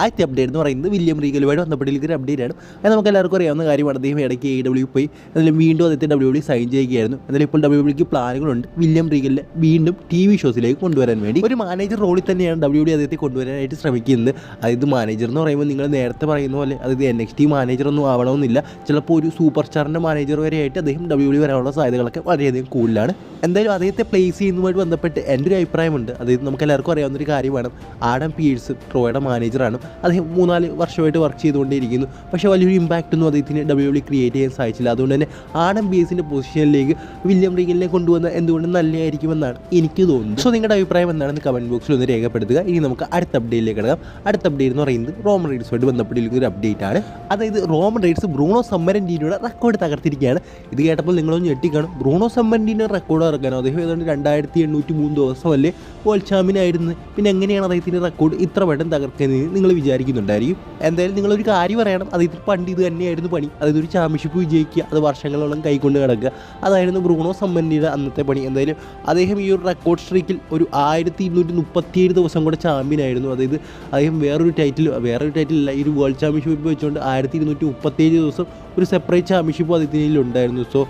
ആദ്യത്തെ അപ്ഡേറ്റ് എന്ന് പറയുന്നത് വില്യം റീഗലുമായിട്ട് ബന്ധപ്പെട്ടിരിക്കുന്ന ഒരു അപ്ഡേറ്റ് ആണ് അത് നമുക്ക് എല്ലാവർക്കും അറിയാവുന്ന കാര്യമാണ്. അദ്ദേഹം ഇടയ്ക്ക് എ ഡബ്ല്യു പോയി എന്നാലും വീണ്ടും അദ്ദേഹത്തെ ഡബ്ല്യു ഡബ്ല്യു സൈൻ ചെയ്യുകയായിരുന്നു. എന്നാലും ഇപ്പോൾ ഡബ്ല്യു ഡിക്ക് പ്ലാനുകളുണ്ട്. വില്യം റീഗലിനെ വീണ്ടും ടി വി ഷോസിലേക്ക് കൊണ്ടുവരാൻ വേണ്ടി ഒരു മാനേജർ റോളിൽ തന്നെയാണ് ഡബ്ല്യു ഡി അദ്ദേഹത്തെ കൊണ്ടുവരാനായിട്ട് ശ്രമിക്കുന്നത്. അതായത് മാനേജർ എന്ന് പറയുമ്പോൾ നിങ്ങൾ നേരത്തെ പറയുന്ന പോലെ അതായത് എൻ എക്സ് ടി മാനേജർ ഒന്നും ആവണമെന്നില്ല. ചിലപ്പോൾ ഒരു സൂപ്പർ സ്റ്റാറിന്റെ മാനേജർ വരെയായിട്ട് അദ്ദേഹം ഡബ്ല്യു ഡി വരാനുള്ള സാധ്യതകളൊക്കെ വളരെയധികം കൂടുതലാണ്. എന്തായാലും അദ്ദേഹത്തെ പ്ലേസ് ചെയ്യുന്നതുമായിട്ട് ബന്ധപ്പെട്ട് എന്റെ ഒരു അഭിപ്രായമുണ്ട്. അതായത് നമുക്ക് എല്ലാവർക്കും അറിയാവുന്ന ഒരു കാര്യമാണ്. ആഡം പീഴ്സ് ട്രോയുടെ മാനേജറാണ് അദ്ദേഹം മൂന്നാൽ വർഷമായിട്ട് വർക്ക് ചെയ്തുകൊണ്ടേയിരിക്കുന്നു. പക്ഷേ വലിയൊരു ഇമ്പാക്റ്റ് ഒന്നും അദ്ദേഹത്തിന് ഡബ്ല്യു ഡബ്ല്യു ക്രിയേറ്റ് ചെയ്യാൻ സാധിച്ചില്ല. അതുകൊണ്ട് തന്നെ ആഡം പീഴ്സിന്റെ പൊസിഷനിലേക്ക് വില്യം റീഗലിനെ കൊണ്ടുവന്ന എന്തുകൊണ്ട് നല്ലതായിരിക്കുമെന്നാണ് എനിക്ക് തോന്നുന്നത്. സോ നിങ്ങളുടെ അഭിപ്രായം എന്താണെന്ന് കമന്റ് ബോക്സിൽ ഒന്ന് രേഖപ്പെടുത്തുക. ഇനി നമുക്ക് അടുത്ത അപ്ഡേറ്റിലേക്ക് കിടക്കാം. അടുത്ത അപ്ഡേറ്റ് എന്ന് പറയുന്നത് റോമൻ റൈഡ്സുമായിട്ട് ബന്ധപ്പെട്ടിരിക്കുന്ന ഒരു അപ്ഡേറ്റ് ആണ്. അതായത് റോമൻ റൈഡ്സ് ബ്രൂണോ സമ്മരന്റീനോയുടെ റെക്കോർഡ് തകർത്തിരിക്കുകയാണ്. ഇത് കേട്ടപ്പോൾ നിങ്ങളൊന്ന് ഞെട്ടിക്കണം. ബ്രൂണോ സമ്മരന്റീനോ റെക്കോർഡ് ഇറക്കാനോ അദ്ദേഹം ഏതാണ്ട് രണ്ടായിരത്തി എണ്ണൂറ്റി മൂന്ന് ദിവസമല്ലേ വേൾഡ് ചാമ്പ്യൻ ആയിരുന്നു പിന്നെ എങ്ങനെയാണ് അദ്ദേഹത്തിന്റെ റെക്കോർഡ് ഇത്ര പെട്ടെന്ന് തകർക്കുന്നത് നിങ്ങൾ വിചാരിക്കുന്നുണ്ടായിരിക്കും. എന്തായാലും നിങ്ങളൊരു കാര്യം പറയണം. അദ്ദേഹത്തിന് പണ്ട് ഇത് തന്നെയായിരുന്നു പണി. അതായത് ഒരു ചാമ്പ്യൻഷിപ്പ് വിജയിക്കുക അത് വർഷങ്ങളോളം കൈകൊണ്ട് കിടക്കുക അതായിരുന്നു ബ്രൂണോ സമ്മന്റിയുടെ അന്നത്തെ പണി. എന്തായാലും അദ്ദേഹം ഈ ഒരു റെക്കോർഡ് സ്ട്രീക്കിൽ ഒരു ആയിരത്തി ഇരുന്നൂറ്റി മുപ്പത്തിയേഴ് ദിവസം കൂടെ ചാമ്പ്യൻ ആയിരുന്നു. അതായത് അദ്ദേഹം വേറൊരു ടൈറ്റിൽ വേറൊരു ടൈറ്റിൽ ഈ ഒരു വേൾഡ് ചാമ്പ്യൻഷിപ്പ് വെച്ചുകൊണ്ട് ആയിരത്തി ഇരുന്നൂറ്റി മുപ്പത്തിയേഴ് ദിവസം ഒരു സെപ്പറേറ്റ് ചാമ്പ്യൻഷിപ്പ് അദ്ദേഹത്തിന്റെ ഉണ്ടായിരുന്നു. സോ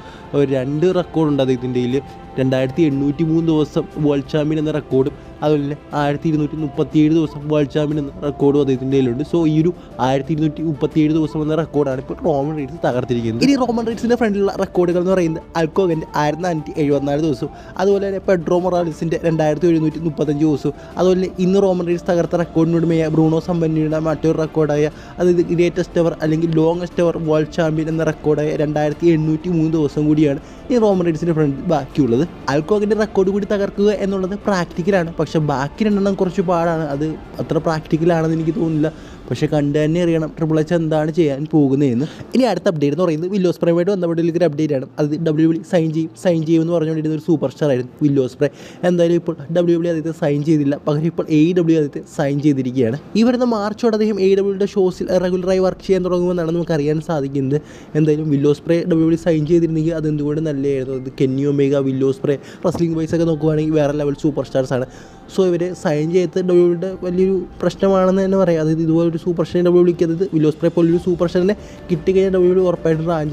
രണ്ട് റെക്കോർഡുണ്ട് അദ്ദേഹത്തിന്റെ കയ്യിൽ രണ്ടായിരത്തി എണ്ണൂറ്റി മൂന്ന് ദിവസം വേൾഡ് ചാമ്പ്യൻ എന്ന റെക്കോർഡും അതുപോലെ തന്നെ ആയിരത്തി ഇരുന്നൂറ്റി മുപ്പത്തിയേഴ് ദിവസം വേൾഡ് ചാമ്പ്യൻ എന്ന റെക്കോർഡും അദ്ദേഹത്തിന്റെ കയ്യിലുണ്ട്. സോ ഈ ഒരു ആയിരത്തി ഇരുന്നൂറ്റി മുപ്പത്തിയേഴ് ദിവസം എന്ന റെക്കോർഡാണ് ഇപ്പോൾ റോമൻ റൈറ്റ്സ് തകർത്തിരിക്കുന്നത്. ഇനി റോമൻ റൈറ്റ്സിന്റെ ഫ്രണ്ടിലുള്ള റെക്കോർഡുകൾ എന്ന് പറയുന്നത് അൽക്കോഗന്റെ ആയിരത്തി നാനൂറ്റി എഴുപത്തിനാല് ദിവസവും അതുപോലെ തന്നെ പെഡ്രോ മൊറാലിസിന്റെ രണ്ടായിരത്തി എഴുന്നൂറ്റി മുപ്പത്തഞ്ച് ദിവസവും അതുപോലെ ഇന്ന് റോമൻ റൈറ്റ്സ് തകർത്ത റെക്കോർഡിനോടുമേ ബ്രൂണോ സമ്പന്നിയുടെ മറ്റൊരു റെക്കോർഡായ അതായത് ഗ്രേറ്റസ്റ്റ് അവർ അല്ലെങ്കിൽ ലോങ്ങസ്റ്റ് അവർ വേൾഡ് ചാമ്പ്യൻ എന്ന റെക്കോർഡായ രണ്ടായിരത്തി എണ്ണൂറ്റി മൂന്ന് ദിവസം കൂടിയാണ് ഈ റോമൻ റൈഡ്സിന്റെ ഫ്രണ്ട് ബാക്കിയുള്ളത്. അൽക്കോഗിന്റെ റെക്കോർഡ് കൂടി തകർക്കുക എന്നുള്ളത് പ്രാക്ടിക്കലാണ് പക്ഷേ ബാക്കി രണ്ടെണ്ണം കുറച്ച് പാടാണ്. അത് അത്ര പ്രാക്ടിക്കലാണെന്ന് എനിക്ക് തോന്നുന്നില്ല. പക്ഷേ കണ്ടു തന്നെ അറിയണം. ട്രിപ്പിൾ എച്ച് എന്താണ് ചെയ്യാൻ പോകുന്നതെന്ന് ഇനി അടുത്ത അപ്ഡേറ്റ് എന്ന് പറയുന്നത് വില്ലോസ് വന്ന ബന്ധപ്പെട്ടുള്ള ഒരു അപ്ഡേറ്റ് ആണ്. അത് ഡബ്ല്യു ബി സൈൻ ചെയ്യും. സൈൻ ചെയ്യും എന്ന് പറഞ്ഞുകൊണ്ടിരുന്ന ഒരു സൂപ്പർ സ്റ്റാർ ആയിരുന്നു വില്ലോസ് സ്പ്രേ എന്തായാലും ഇപ്പോൾ ഡബ്ല്യു ബി അദ്ദേഹത്തെ സൈൻ ചെയ്തില്ല. പകരം ഇപ്പോൾ എ ഡബ്ല്യു അദ്ദേഹത്തെ സൈൻ ചെയ്തിരിക്കുകയാണ്. ഈ വരുന്ന മാർച്ചോടെ അദ്ദേഹം എ ഡബ്ല്യുടെ ഷോസിൽ റെഗുലറായി വർക്ക് ചെയ്യാൻ തുടങ്ങുമെന്നാണ് നമുക്ക് അറിയാൻ സാധിക്കുന്നത്. എന്തായാലും Will Ospreay W B sign ചെയ്തിരുന്നെങ്കിൽ അത് എന്തുകൊണ്ട് നല്ലതായിരുന്നു? അത് Kenny Omega Will Ospreay wrestling wise ഒക്കെ നോക്കുവാണെങ്കിൽ വേറെ ലെവൽ സൂപ്പർ സ്റ്റാർസ് ആണ്. സോ ഇവരെ സൈൻ ചെയ്ത് ഡബ്ല്യുയുടെ വലിയൊരു പ്രശ്നമാണെന്ന് തന്നെ പറയാം. അതായത് ഇതുപോലെ ഒരു സൂപ്പർ സ്റ്റാർ ഡബ്ല്യൂ വിളിക്കരുത് വില്ലോസ്പ്രേ പോലൊരു സൂപ്പർ സ്റ്റാറിനെ കിട്ടിക്കഴിഞ്ഞാൽ ഡബ്ല്യു ഉറപ്പായിട്ടും റാൻ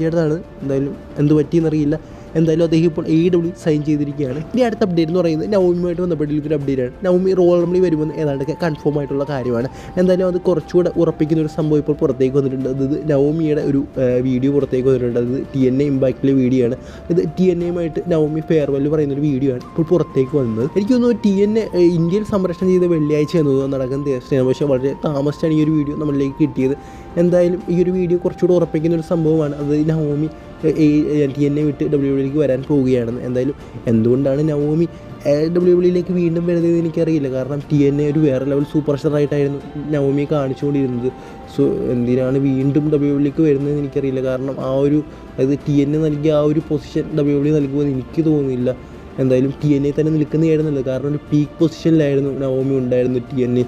എന്തായാലും എന്ത് പറ്റിയെന്നറിയില്ല. എന്തായാലും അദ്ദേഹം ഇപ്പോൾ എ ഡബ്ല്യു സൈൻ ചെയ്തിരിക്കുകയാണ്. ഇനി അടുത്ത അപ്ഡേറ്റ് എന്ന് പറയുന്നത് നവമിയുമായിട്ട് ബന്ധപ്പെട്ടിരിക്കുന്ന അപ്ഡേറ്റ് ആണ്. നവമി റോൾ റംലി വരുമെന്ന് ഏതാണ്ടൊക്കെ കൺഫേം ആയിട്ടുള്ള കാര്യമാണ്. എന്തായാലും അത് കുറച്ചുകൂടെ ഉറപ്പിക്കുന്ന ഒരു സംഭവം ഇപ്പോൾ പുറത്തേക്ക് വന്നിട്ടുണ്ട്. അത് നവമിയുടെ ഒരു വീഡിയോ പുറത്തേക്ക് വന്നിട്ടുണ്ട്. അത് ടി എൻ എ ഇമ്പാക്റ്റിലെ വീഡിയോ ആണ്. ഇത് ടി എൻ എയുമായിട്ട് നവമി ഫെയർവെൽ പറയുന്ന ഒരു വീഡിയോ ആണ് ഇപ്പോൾ പുറത്തേക്ക് വന്നത്. എനിക്ക് തോന്നുന്നു ടി എൻ എ ഇന്ത്യയിൽ സംരക്ഷണം ചെയ്ത വെള്ളിയാഴ്ച എന്നത് നടക്കുന്ന ദിവസമാണ് പക്ഷേ വളരെ താമസിച്ചാണ് ഈ ഒരു വീഡിയോ നമ്മളിലേക്ക് കിട്ടിയത്. എന്തായാലും ഈ ഒരു വീഡിയോ കുറച്ചുകൂടെ ഉറപ്പിക്കുന്ന ഒരു സംഭവമാണ്. അത് നവോമി ടി എൻ എ വിട്ട് ഡബ്ല്യു ഡബ്ല്യൂയിലേക്ക് വരാൻ പോവുകയാണെന്ന്. എന്തായാലും എന്തുകൊണ്ടാണ് നവോമി ഡബ്ല്യു ഡബ്ല്യൂയിലേക്ക് വീണ്ടും വരുന്നത് എനിക്കറിയില്ല. കാരണം ടി എൻ എ ഒരു വേറെ ലെവൽ സൂപ്പർ സ്റ്റാർ ആയിട്ടായിരുന്നു നവോമിയെ കാണിച്ചുകൊണ്ടിരുന്നത്. സോ എന്തിനാണ് വീണ്ടും ഡബ്ല്യു ഡബ്ല്യൂക്ക് വരുന്നത് എനിക്കറിയില്ല. കാരണം ആ ഒരു അതായത് ടി എൻ എ നൽകിയ ആ ഒരു പൊസിഷൻ ഡബ്ല്യു ഡബ്ല്യു നൽകുമെന്ന് എനിക്ക് തോന്നുന്നില്ല. എന്തായാലും ടി എൻ എ തന്നെ നിൽക്കുന്നതായിരുന്നല്ലോ. കാരണം ഒരു പീക്ക് പൊസിഷനിലായിരുന്നു നവോമി ഉണ്ടായിരുന്നു ടി എൻ എ.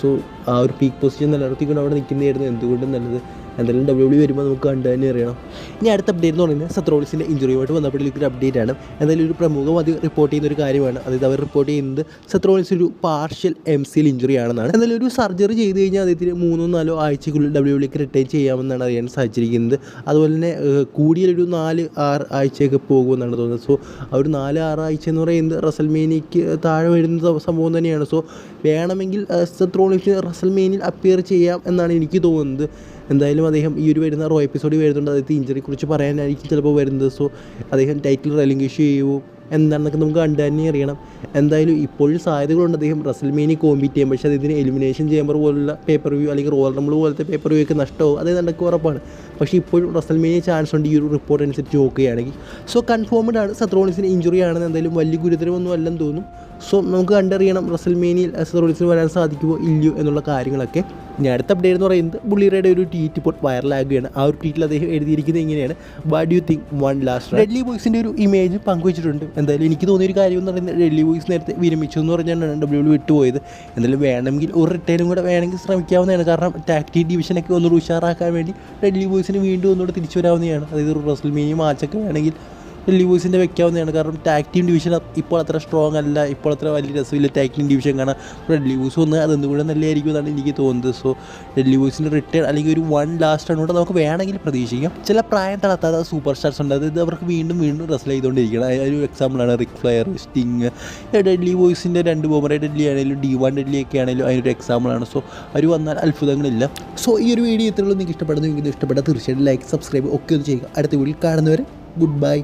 സോ ആ ഒരു പീക്ക് പൊസിഷൻ നിലനിർത്തിക്കൊണ്ട് അവിടെ നിൽക്കുന്നതായിരുന്നു. എന്തുകൊണ്ടും നല്ലത്? എന്തായാലും ഡബ്ല്യു ഡി വരുമ്പോൾ നമുക്ക് കണ്ടു തന്നെ അറിയണം. ഇനി അടുത്ത അപ്ഡേറ്റ് എന്ന് പറയുന്നത് സത്രോളിസിന്റെ ഇഞ്ചുറിയുമായിട്ട് ബന്ധപ്പെട്ടുള്ള അപ്ഡേറ്റ് ആണ്. എന്തായാലും ഒരു പ്രമുഖം അത് റിപ്പോർട്ട് ചെയ്യുന്ന ഒരു കാര്യമാണ്. അതായത് അവർ റിപ്പോർട്ട് ചെയ്യുന്നത് സത്രോളിസ് ഒരു പാർഷ്യൽ എം സിയിൽ ഇഞ്ചുറി ആണെന്നാണ്. എന്തായാലും ഒരു സർജറി ചെയ്ത് കഴിഞ്ഞാൽ അദ്ദേഹത്തിന് മൂന്നോ നാലോ ആഴ്ചക്കുള്ളിൽ ഡബ്ല്യു ഡബ്ല്യൂക്ക് റിട്ടേൺ ചെയ്യാമെന്നാണ് അറിയാൻ സാധിച്ചിരിക്കുന്നത്. അതുപോലെ തന്നെ കൂടിയൊരു നാല് ആറ് ആഴ്ചയൊക്കെ പോകുമെന്നാണ് തോന്നുന്നത്. സോ ആ ഒരു നാല് ആറ് ആഴ്ച എന്ന് പറയുന്നത് റസൽമേനിക്ക് താഴെ വരുന്ന സംഭവം തന്നെയാണ്. സോ വേണമെങ്കിൽ സത്രോളിസ് റസൽമേനിൽ അപ്പിയർ ചെയ്യാം എന്നാണ് എനിക്ക് തോന്നുന്നത്. എന്തായാലും അദ്ദേഹം ഈ ഒരു വരുന്ന റോ എപ്പിസോഡ് വരുന്നുണ്ട്. അദ്ദേഹത്തെ ഇഞ്ചറിയെക്കുറിച്ച് പറയാനായിരിക്കും ചിലപ്പോൾ വരുന്നത്. സോ അദ്ദേഹം ടൈറ്റിൽ റെലിംഗ്വിഷ് ചെയ്യുമോ എന്താണെന്നൊക്കെ നമുക്ക് കണ്ടു തന്നെ അറിയണം. എന്തായാലും ഇപ്പോഴും സാധ്യതകളുണ്ട് അദ്ദേഹം. റസൽമേനി കോമ്പീറ്റ് ചെയ്യും പക്ഷേ അതിന് എലിമിനേഷൻ ചേമ്പർ പോലുള്ള പേപ്പർ വ്യൂ അല്ലെങ്കിൽ റോയൽ റംബിൾ പോലത്തെ പേപ്പർ വ്യൂ ഒക്കെ നഷ്ടമാവും അത് നടക്കുക ഉറപ്പാണ്. പക്ഷേ ഇപ്പോഴും റസൽമേനി ചാൻസ് ഉണ്ട് ഈ ഒരു റിപ്പോർട്ട് അനുസരിച്ച് നോക്കുകയാണെങ്കിൽ സോ കൺഫേംഡ് ആണ് സത്രോണിസിന് ഇഞ്ചുറി ആണെന്ന് എന്തായാലും വലിയ ഗുരുതരമൊന്നും അല്ലെന്ന് തോന്നും. സോ നമുക്ക് കണ്ടറിയണം റസൽമേനിയിൽ സത്രോണിസിന് വരാൻ സാധിക്കുമോ ഇല്ലയോ എന്നുള്ള കാര്യങ്ങളൊക്കെ. ഇനി അടുത്ത അപ്ഡേറ്റ് എന്ന് പറയുന്നത് ബുള്ളിയുടെ ഒരു ട്വീറ്റ് ഇപ്പോൾ വൈറലാകുകയാണ് ആ ഒരു ട്വീറ്റിൽ അദ്ദേഹം എഴുതിയിരിക്കുന്നത് ഇങ്ങനെയാണ്. What you think one last deadly ബോയ്സിന്റെ ഒരു ഇമേജ് പങ്കുവച്ചിട്ടുണ്ട്. എന്തായാലും എനിക്ക് തോന്നിയൊരു കാര്യം എന്ന് പറയുന്നത് ഡൽഹി ബോയ്സ് നേരത്തെ വിരമിച്ചു എന്ന് പറഞ്ഞാണ് ഡബ്ല്യു വിട്ടുപോയത്. എന്തായാലും വേണമെങ്കിൽ ഒരു റിട്ടേണും കൂടെ വേണമെങ്കിൽ ശ്രമിക്കാവുന്നതാണ്. കാരണം ടാക്ടി ഡിവിഷനൊക്കെ ഒന്നുകൂടി ഉഷാറാക്കാൻ വേണ്ടി ഡൽഹി ബോയ്സിന് വീണ്ടും ഒന്നുകൂടെ തിരിച്ചു വരാവുന്നതാണ്. അതായത് ഒരു മാച്ചൊക്കെ വേണമെങ്കിൽ ഡെല്ലി ബോയ്സിന്റെ വെക്കാവുന്നതാണ്. കാരണം ടാക് ടീം ഡിവിഷൻ ഇപ്പോൾ അത്ര സ്ട്രോങ് അല്ല. ഇപ്പോൾ അത്ര വലിയ രസമില്ല ടാക് ടീം ഡിവിഷൻ കാണാൻ. ഡെല്ലി ലൂസ് ഒന്ന് എന്തുകൂടെ നല്ലതായിരിക്കും എന്നാണ് എനിക്ക് തോന്നുന്നത്. സോ റെഡ് ലൂസിന്റെ റിട്ടേൺ അല്ലെങ്കിൽ ഒരു വൺ ലാസ്റ്റ് റണ്ണൂടെ നമുക്ക് വേണമെങ്കിൽ പ്രതീക്ഷിക്കാം. ചില പ്രായം തളർത്താത്ത സൂപ്പർ സ്റ്റാർസ് ഉണ്ട്. അതായത് അവർക്ക് വീണ്ടും വീണ്ടും റെസ്ൽ ചെയ്തുകൊണ്ടിരിക്കണം. ഒരു എക്സാമ്പിളാണ് റിക് ഫ്ലയർ സ്റ്റിങ് ഡെഡ്ലി ബോയ്സിന്റെ രണ്ട് ബോമറെ ഡെഡ്ലി ആണെങ്കിലും ഡി വൺ ഡെഡ്ലി ഒക്കെ ആണെങ്കിലും അതിനൊരു എക്സാമ്പിളാണ് സോ അവർ വന്നാൽ അത്ഭുതങ്ങളില്ല. സോ ഈ ഒരു വീഡിയോ ഇത്രയുള്ളൂ നിങ്ങൾക്ക് ഇഷ്ടപ്പെടുന്നു നിങ്ങൾക്ക് ഇഷ്ടപ്പെട്ടാൽ തീർച്ചയായിട്ടും ലൈക്ക് സബ്സ്ക്രൈബ് ഒക്കെ ഒന്ന് ചെയ്യുക. അടുത്ത വീട്ടിൽ കാണുന്നവരെ ഗുഡ് ബൈ